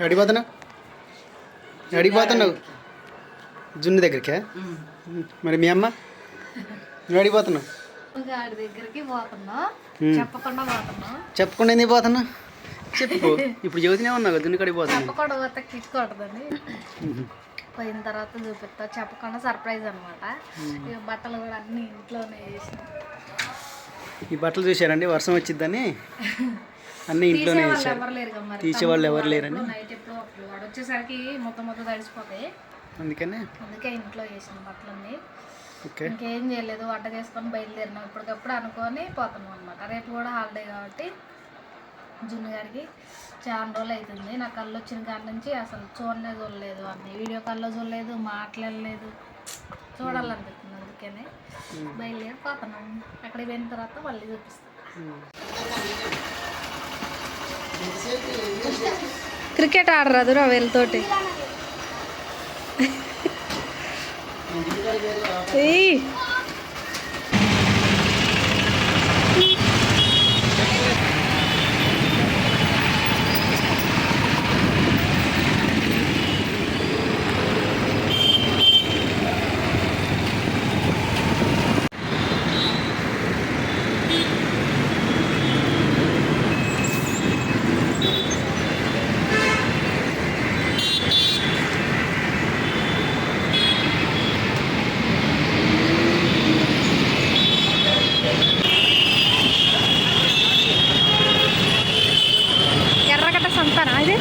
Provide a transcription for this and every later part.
అడిగిపోతున్నావు అడిగిపోతున్నావు జున్ను దగ్గరికా? మరి మీ అమ్మ? నువ్వు అడిగిపోతున్నావు. చెప్పకుండా ఎందుకు పోతున్నా చెప్పు. ఇప్పుడు చెబుతూనే ఉన్నావు జున్ను కడిగి పోతున్నా చెప్పకుండా పోతే కిక్ కొట్టదని పోయిన తర్వాత చూపిస్తా. చెప్పకుండా సర్ప్రైజ్ అనమాట బట్టలు కూడా అన్ని ఇంట్లోనే వేసిన. ఈ బట్టలు చూశారండి వర్షం వచ్చిద్దని అన్నీ ఇంట్లోనే మరి. తీసేవాళ్ళు ఎవరు లేరని? నైట్ ఎప్పుడు అప్పుడు. వాడు వచ్చేసరికి మొత్తం మొత్తం తడిసిపోతాయి అందుకనే? అందుకే ఇంట్లో వేసిన బట్టలన్నీ. ఓకే. ఇంకేం చేయలేదు వంట చేసుకొని బయలుదేరినాం. ఇప్పటికప్పుడు అనుకొని పోతున్నాం అనమాట రేపు కూడా హాలిడే కాబట్టి జున్ను గారికి చాలా రోజులు అవుతుంది. నా కళ్ళు వచ్చిన కాడ నుంచి అసలు చూడనే చూడలేదు అన్ని. వీడియో కాల్లో చూడలేదు మాట్లాడలేదు. చూడాలనిపిస్తుంది అందుకనే బయలుదేరి పోతున్నాం. అక్కడికి పోయిన తర్వాత మళ్ళీ చూపిస్తాం. క్రికెట్ ఆడరాదురా వీళ్ళతోటి. ఏయ్. ఎర్రగడ్డ ఇది?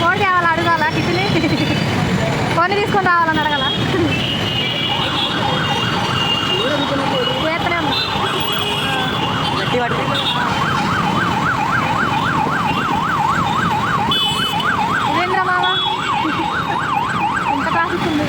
కోడి కావాలా అడగాల కిటిని ఫోన్ తీసుకొని రావాలని అడగాల చేతనే ఉన్నా ఇదేంద్ర మామ ఇంత ట్రాఫిక్ ఉంది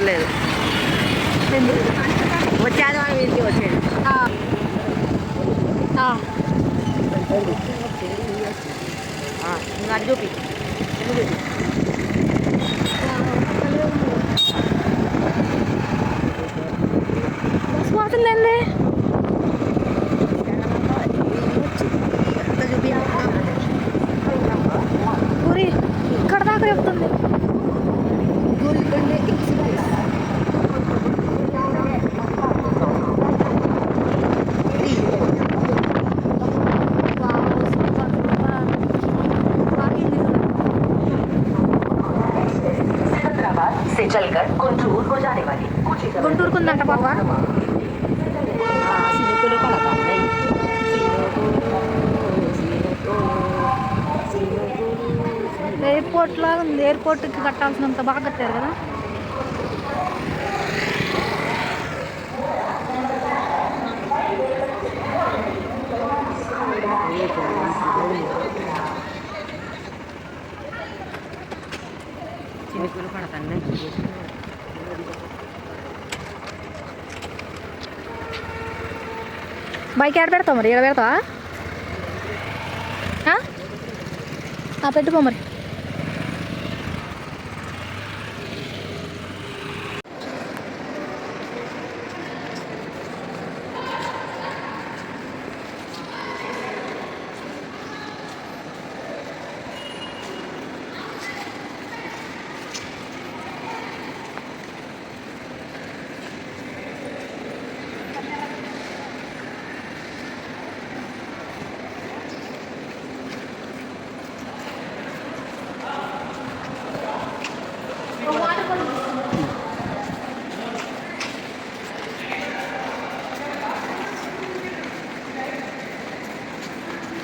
చూడలేదు వచ్చే ఆదివారం ఇంటికి వచ్చేది ఆ. ఆ. ఇంకా అది చూపి ఇది చూపి బస్ ఎయిర్పోర్ట్ లాగా ఉంది ఎయిర్పోర్ట్కి కట్టాల్సినంత బాగా కట్టారు కదా? చినుకులు పడతాయి బైక్ ఎక్కడ పెడతావు మరి? ఇక్కడ పెడతావా? ఆ? మరి.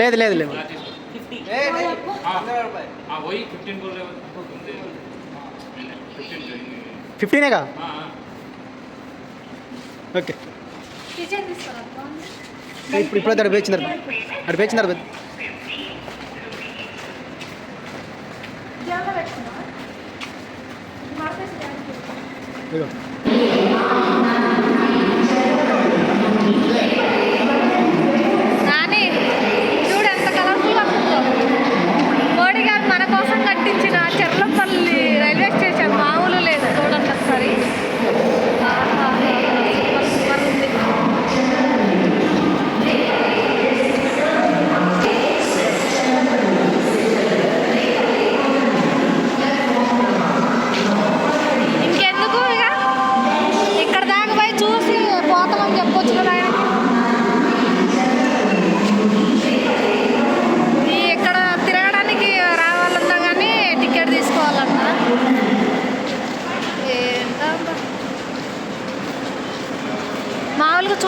లేదు లేదు లేదు ఆ పోయి ఫిఫ్టీన్ గోల్ ఉంది ఫిఫ్టీన్ ఫిఫ్టీనేగా ఓకే కిచెన్ తీసుకురా ఇప్పుడు ఇప్పుడు అక్కడ పేర్చినారు అక్కడ పేర్చినారు జాలో పెట్టుకున్నావా మడతేసి జాలో పెట్టుకో. ఇదిగో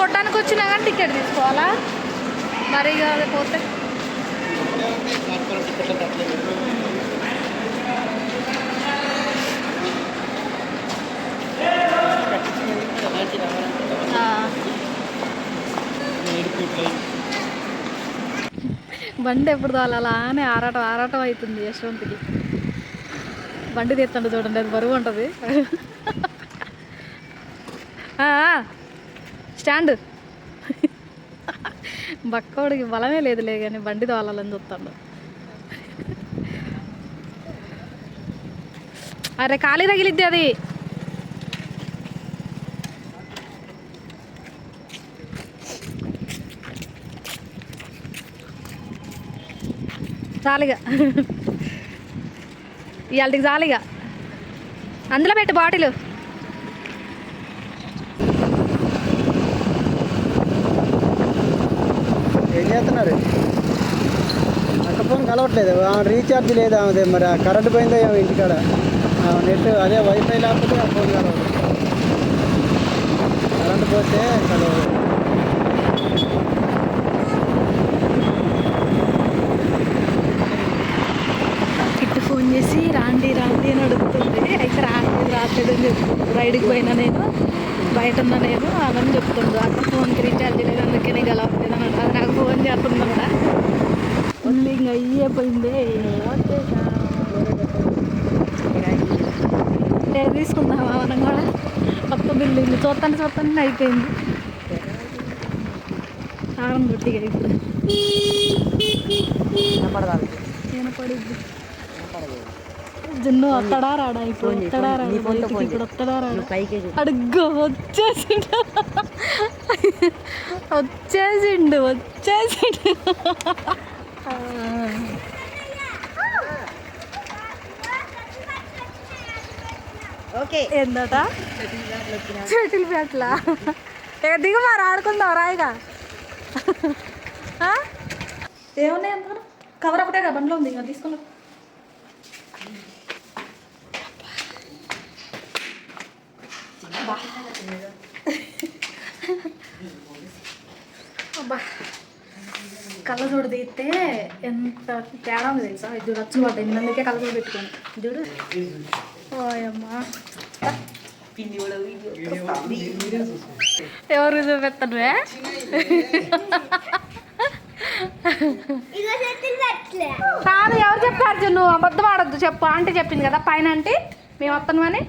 మామూలుగా చూడడానికి వచ్చినా కానీ టికెట్ తీసుకోవాలా? మరి కాదు పోతే. బండి ఎప్పుడు తోలాలా అని ఆరాటం ఆరాటం అవుతుంది యశ్వంత్కి. బండి తీస్తాడు చూడండి అది బరువు ఉంటుంది. ఆ. స్టాండ్. బక్కోడికి బలమే లేదులే కానీ బండి తోలాలని చూస్తాడు. అరే ఖాళీ తగిలిద్ది అది. చాలిగా. ఇవాళకి చాలిగా. అందులో పెట్టు బాటిల్. చేస్తున్నారు. అక్క ఫోన్ కలవట్లేదు. ఆమె రీఛార్జ్ లేదు ఆమె మరి కరెంట్ పోయిందో ఏమో ఇంటికాడ. ఆ నెట్ అదే వైఫై లేకపోతే ఆ ఫోన్ కలవదు. కరెంట్ పోతే కలవదు. కిట్టు ఫోన్ చేసి రాండి రాండి అని అడుగుతుంది. అయితే రాలేదు రాలేదు అని చెప్తుంది రైడ్కి పోయినా నేను బయట ఉన్నా నేను అని చెప్తుండ్రు అక్కడ ఫోన్కి రీఛార్జ్ లేదు అందుకని గలవట్లేదు అని అది నాకు ఫోన్ చేస్తుంది కూడా ఉంది ఇంకా అయ్యే పోయింది లేదు తీసుకుందామా మనం కూడా కొత్త బిల్డింగ్ చూస్తాను చూస్తాను అయిపోయింది ఆరం గుట్టిగా ఇప్పుడు వినపడదాలి వినపడిద్ది జున్ను వస్తాడా రాడా ఇప్పుడు. నీ రాడా ఇప్పుడు చేయి. వస్తాడా రాడా. అడుగు వచ్చేసిండు. వచ్చేసిండు వచ్చేసిండు. ఓకే. ఏందట? చెటిల్ బ్యాట్లా? ఇక దిగు మరి ఆడుకుందాం రాయిగా ఏమున్నాయి ఎంత కవర్ ఒకటే కదా బండిలో ఉంది ఇంకా తీసుకున్నా కళ్ళజోడు తీస్తే ఎంత తేడా తెలుసా? ఇది చూడొచ్చు వాడు అందుకే కళ్ళజోడు పెట్టుకోను చూడు. ఓయమ్మా ఎవరు చూపెత్తనువే కాదు ఎవరు చెప్పారు జున్ను? అబద్ధం ఆడొద్దు చెప్పు. ఆంటీ చెప్పింది కదా పైన ఆంటీ. మేము వస్తాను అని.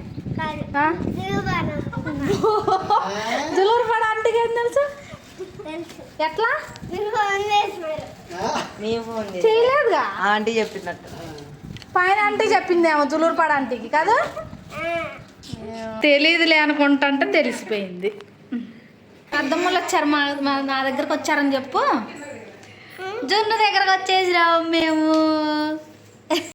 జులూరు పడ ఆంటీకి ఏం తెలుసు. ఎట్లా. చేయలేదుగా? ఆ ఆంటీ చెప్పినట్టు. పైన ఆంటీ చెప్పిందేమో జులూరు పడ ఆంటీకి కదా? తెలియదులే అనుకుంటా అంటే తెలిసిపోయింది. అద్దమ్మలు వచ్చారు మా మా- నా దగ్గరకు వచ్చారని చెప్పు. జున్ను దగ్గరకు వచ్చేసిరావు మేము.